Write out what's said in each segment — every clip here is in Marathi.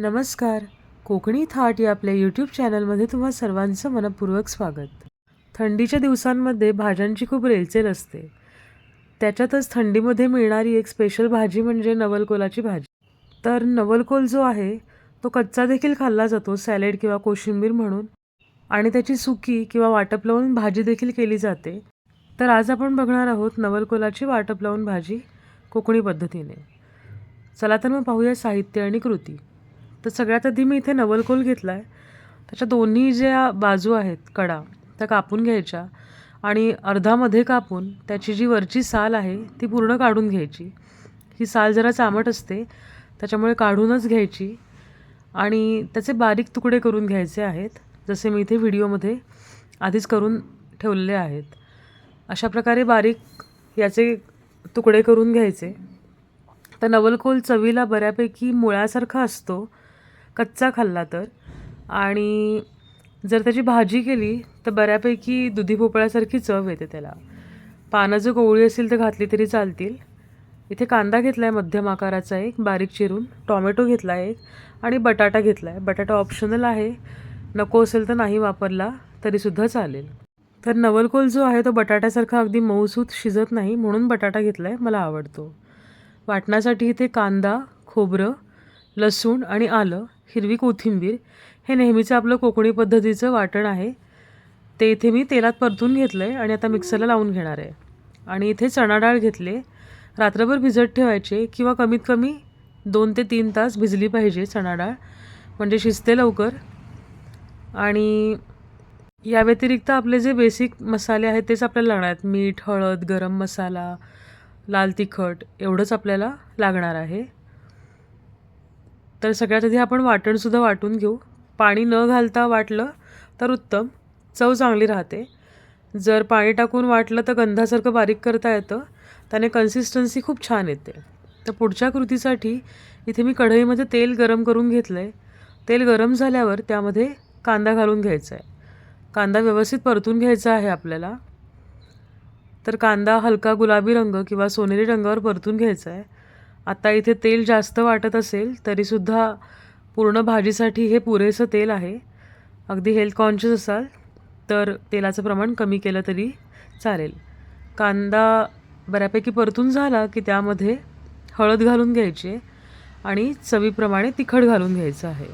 नमस्कार. कोकणी थाट या आपल्या यूट्यूब चॅनलमध्ये तुम्हा सर्वांचं मनपूर्वक स्वागत. थंडीच्या दिवसांमध्ये भाज्यांची खूप रेलचेल असते. त्याच्यातच थंडीमध्ये मिळणारी एक स्पेशल भाजी म्हणजे नवलकोलाची भाजी. तर नवलकोल जो आहे तो कच्चा देखील खाल्ला जातो सॅलेड किंवा कोशिंबीर म्हणून. आणि त्याची सुकी किंवा वाटप लावून भाजी देखील केली जाते. तर आज आपण बघणार आहोत नवलकोलाची वाटप लावून भाजी कोकणी पद्धतीने. चला तर मग पाहूया साहित्य आणि कृती. तर सगळ्यात आधी मी इथे नवलकोल घेतला आहे त्याच्या दोन्ही ज्या बाजू आहेत कडा त्या कापून घ्यायच्या आणि अर्धामध्ये कापून त्याची जी वरची साल आहे ती पूर्ण काढून घ्यायची. ही साल जरा चामट असते त्याच्यामुळे काढूनच घ्यायची आणि त्याचे बारीक तुकडे करून घ्यायचे आहेत जसे मी इथे व्हिडिओमध्ये आधीच करून ठेवलेले आहेत. अशा प्रकारे बारीक याचे तुकडे करून घ्यायचे. तर नवलकोल चवीला बऱ्यापैकी मुळ्यासारखा असतो कच्चा खाल्ला तर. आणि जर त्याची भाजी केली तर बऱ्यापैकी दुधी भोपळ्यासारखी चव येते त्याला. पानं जर कोवळी असेल तर घातली तरी चालतील. इथे कांदा घेतला आहे मध्यम आकाराचा एक बारीक चिरून. टॉमॅटो घेतला आहे एक आणि बटाटा घेतला आहे बटाटा ऑप्शनल आहे. नको असेल तर नाही वापरला तरीसुद्धा चालेल. तर नवलकोल जो आहे तो बटाट्यासारखा अगदी मऊसूत शिजत नाही म्हणून बटाटा घेतला आहे मला आवडतो. वाटण्यासाठी इथे कांदा खोबरं लसूण आणि आलं. हिरवी कोथिंबीर. हे नेहमीचं आपलं कोकणी पद्धतीचं वाटण आहे. ते इथे मी तेलात परतून घेतलं आहे आणि आता मिक्सरला लावून घेणार आहे. आणि इथे चणा डाळ घेतले. रात्रभर भिजत ठेवायचे किंवा कमीत कमी दोन ते तीन तास भिजली पाहिजे चणा डाळ. म्हणजे शिजते लवकर. आणि या व्यतिरिक्त आपले जे बेसिक मसाले आहेत तेच आपल्याला लागणार आहेत. मीठ हळद गरम मसाला लाल तिखट एवढंच आपल्याला लागणार आहे. तर सगळ्यात आधी आपण वाटणसुद्धा वाटून घेऊ. पाणी न घालता वाटलं तर उत्तम. चव चांगली राहते. जर पाणी टाकून वाटलं तर गंधासारखं बारीक करता येतं. त्याने कन्सिस्टन्सी खूप छान येते. तर पुढच्या कृतीसाठी इथे मी कढईमध्ये तेल गरम करून घेतलं आहे तेल गरम झाल्यावर त्यामध्ये कांदा घालून घ्यायचा आहे कांदा व्यवस्थित परतून घ्यायचा आहे आपल्याला. तर कांदा हलका गुलाबी रंग किंवा सोनेरी रंगावर परतून घ्यायचा आहे आता इथे तेल जास्त वाटत असेल तरीसुद्धा पूर्ण भाजीसाठी हे पुरेसं तेल आहे. अगदी हेल्थ कॉन्शियस असाल तर तेलाचं प्रमाण कमी केलं तरी चालेल. कांदा बऱ्यापैकी परतून झाला की त्यामध्ये हळद घालून घ्यायची आणि चवीप्रमाणे तिखट घालून घ्यायचं आहे.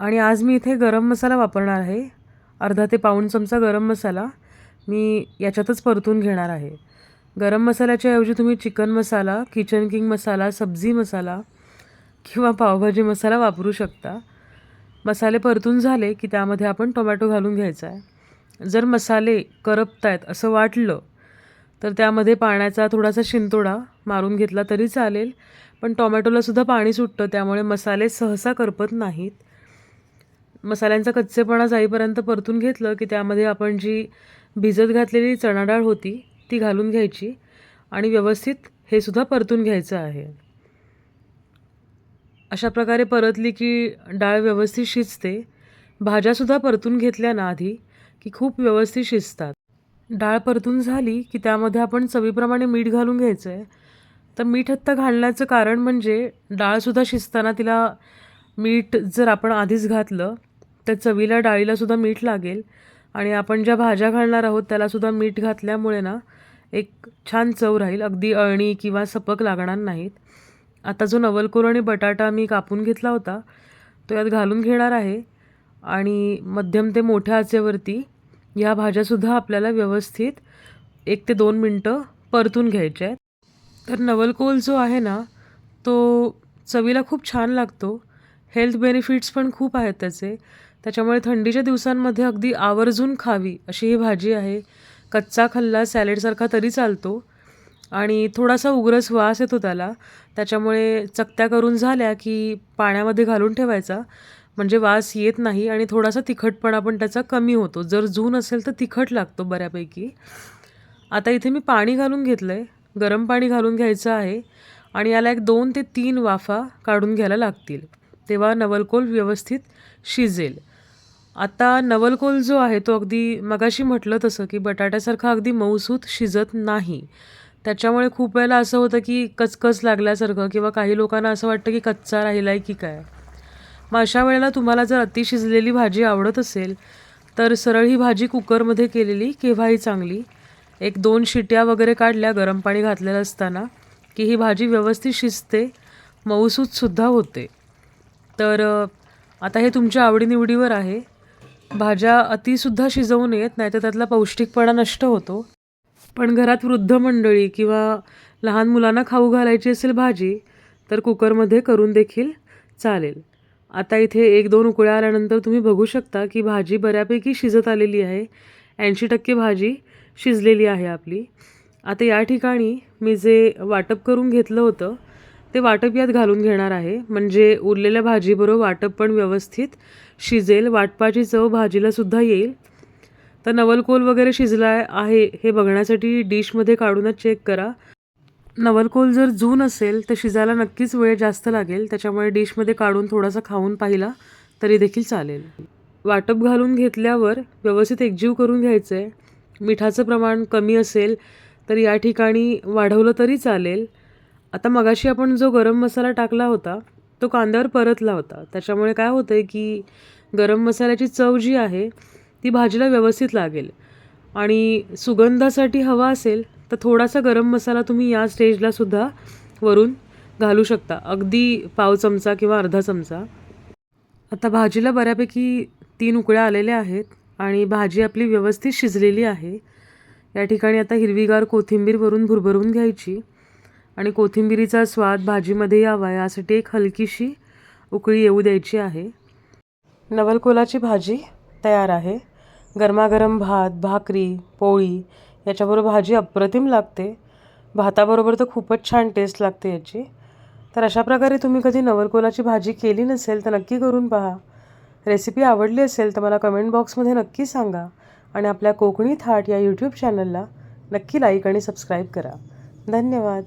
आणि आज मी इथे गरम मसाला वापरणार आहे. अर्धा ते पाऊण चमचा गरम मसाला मी याच्यातच परतून घेणार आहे. गरम मसाल्याच्या ऐवजी तुम्ही chicken masala Kitchen King masala sabzi masala किंवा पावभाजी मसाला वापरू शकता. मसाले परतून झाले की त्यामध्ये आपण टोमॅटो घालून घ्यायचा आहे. जर मसाले करपत आहेत असं वाटलं तर त्यामध्ये पाण्याचा थोडासा शिंतोडा मारून घेतला तरी चालेल पण टोमॅटोलासुद्धा पाणी सुटतं त्यामुळे मसाले सहसा करपत नाहीत. मसाल्यांचा कच्चेपणा जाईपर्यंत परतून घेतलं की त्यामध्ये आपण जी भिजत घातलेली चणाडाळ होती ती घालून घ्यायची आणि व्यवस्थित हे सुद्धा परतून घ्यायचं आहे. अशा प्रकारे परतली की डाळ व्यवस्थित शिजते. भाज्यासुद्धा परतून घेतल्या ना आधी की खूप व्यवस्थित शिजतात. डाळ परतून झाली की त्यामध्ये आपण चवीप्रमाणे मीठ घालून घ्यायचं आहे तर मीठ आत्ता घालण्याचं कारण म्हणजे डाळसुद्धा शिजताना तिला मीठ जर आपण आधीच घातलं तर चवीला डाळीलासुद्धा मीठ लागेल. आणि आपण ज्या भाज्या घालणार आहोत त्यालासुद्धा मीठ घातल्यामुळे ना एक छान चव राहील. अगदी अळणी किंवा सपक लागणार नाहीत. आता जो नवलकोर आणि बटाटा मी कापून घेतला होता तो यात घालून घेणार आहे. आणि मध्यम ते मोठ्या आचेवरती ह्या भाज्यासुद्धा आपल्याला व्यवस्थित एक ते दोन मिनटं परतून घ्यायच्या आहेत. तर नवलकोल जो आहे ना तो चवीला खूप छान लागतो. हेल्थ बेनिफिट्स पण खूप आहेत त्याचे. त्याच्यामुळे थंडीच्या दिवसांमध्ये अगदी आवर्जून खावी अशी ही भाजी आहे. कच्चा खाल्ला सॅलेडसारखा तरी चालतो. आणि थोडासा उग्रस वास येतो त्याला. त्याच्यामुळे चकत्या करून झाल्या की पाण्यामध्ये घालून ठेवायचा. म्हणजे वास येत नाही आणि थोडासा तिखटपणा पण त्याचा कमी होतो. जर जून असेल तर तिखट लागतो बऱ्यापैकी. आता इथे मी पाणी घालून घेतलं आहे गरम पाणी घालून घ्यायचं आहे. आणि याला एक दोन ते तीन वाफा काढून घ्यायला लागतील. तेव्हा नवलकोल व्यवस्थित शिजेल. आता नवलकोल जो आहे तो अगदी मगाशी म्हटलं तसं की बटाट्यासारखा अगदी मऊसूत शिजत नाही. त्याच्यामुळे खूप वेळेला असं होतं की कचकच लागल्यासारखं किंवा काही लोकांना असं वाटतं की कच्चा राहिला आहे की काय. मग अशा वेळेला तुम्हाला जर अति शिजलेली भाजी आवडत असेल तर सरळ ही भाजी कुकरमध्ये केलेली केव्हाही चांगली. एक दोन शिट्या वगैरे काढल्या गरम पाणी घातलेलं असताना की ही भाजी व्यवस्थित शिजते मऊसूतसुद्धा होते. तर आता हे तुमच्या आवडीनिवडीवर आहे. भाज्या अतिसुद्धा शिजवू नयेत नाहीतर त्यातला पौष्टिकपणा नष्ट होतो. पण घरात वृद्ध मंडळी किंवा लहान मुलांना खाऊ घालायची असेल भाजी तर कुकरमध्ये करून देखील चालेल. आता इथे एक दोन उकळ्या आल्यानंतर तुम्ही बघू शकता की भाजी बऱ्यापैकी शिजत आलेली आहे. ऐंशी टक्के भाजी शिजलेली आहे आपली. आता या ठिकाणी मी जे वाटप करून घेतलं होतं ते वाटप यात घालून घेणार आहे. म्हणजे उरलेल्या भाजीबरोबर वाटप पण व्यवस्थित शिजेल. वाटपाची चव भाजीला सुद्धा येईल. तर नवलकोल वगैरे शिजला आहे हे बघण्यासाठी डिशमध्ये काढूनच चेक करा. नवलकोल जर जून असेल तर शिजायला नक्कीच वेळ जास्त लागेल. त्याच्यामुळे डिशमध्ये काढून थोडासा खाऊन पाहिला तरी देखील चालेल. वाटप घालून घेतल्यावर व्यवस्थित एकजीव करून घ्यायचं आहे मिठाचं प्रमाण कमी असेल तर या ठिकाणी वाढवलं तरी चालेल. आता मगाशी आपण जो गरम मसाला टाकला होता तो कांद्यावर परतला होता. त्याच्यामुळे काय होतं आहे की गरम मसाल्याची चव जी आहे ती भाजीला व्यवस्थित लागेल. आणि सुगंधासाठी हवा असेल तर थोडासा गरम मसाला तुम्ही या स्टेजला सुद्धा वरून घालू शकता. अगदी पाव चमचा किंवा अर्धा चमचा. आता भाजीला बऱ्यापैकी तीन उकळ्या आलेल्या आहेत आणि भाजी आपली व्यवस्थित शिजलेली आहे. या ठिकाणी आता हिरवीगार कोथिंबीर वरून भुरभरून घ्यायची. आणि कोथिंबिरीचा स्वाद भाजीमध्ये यावा यासाठी एक हलकीशी उकळी येऊ द्यायची आहे. नवलकोलाची भाजी तयार आहे. गरमागरम भात भाकरी पोळी याच्याबरोबर भाजी अप्रतिम लागते. भाताबरोबर तर खूपच छान टेस्ट लागते याची. तर अशा प्रकारे तुम्ही कधी नवलकोलाची भाजी केली नसेल तर नक्की करून पहा. रेसिपी आवडली असेल तर मला कमेंट बॉक्समध्ये नक्की सांगा आणि आपल्या कोकणी थाट या यूट्यूब चॅनलला नक्की लाईक आणि सबस्क्राईब करा. धन्यवाद.